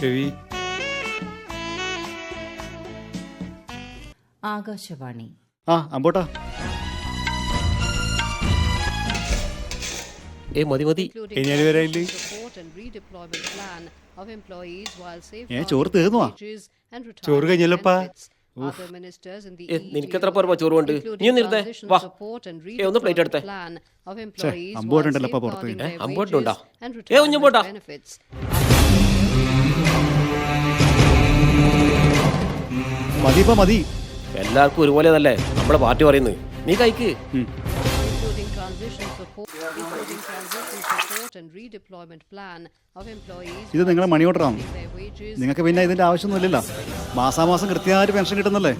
രവി ആകാശവാണി ആ അമ്പോട്ടാ ഏ മതി മതി ഇനി വരായില്ലേ വരാനില്ലേ? ഏ, ചോറ് തീർന്നുവാ ചോറ് കഴിഞ്ഞല്ലപ്പാ. നിനക്കെത്ര പോരപ്പാ ചോറ് കൊണ്ട്? നീ ഒന്ന് ഇരുന്നേ. വാ. ഏ, ഒന്ന് പ്ലേറ്റ് എടുത്തേ. അമ്പോട്ടുണ്ടല്ലോ പുറത്ത്. ഏ, അമ്പുവേട്ടനുണ്ടോ? ഏ, കുഞ്ഞുമ്പോട്ടാ. ഇപ്പൊ മതി. എല്ലാവർക്കും ഒരുപോലെ തന്നെ നമ്മുടെ പാർട്ടി പറയുന്നത്? നീ കഴിക്ക് including transition support, including transition support and redeployment plan of employees ഇത് നിങ്ങളെ മണി ഓർഡറാണ് their wages. നിങ്ങൾക്ക് പിന്നെ ഇതിന്റെ ആവശ്യമൊന്നുമില്ലല്ലോ. മാസാമാസം കൃത്യമായിട്ട് പെൻഷൻ കിട്ടുന്നല്ലേ?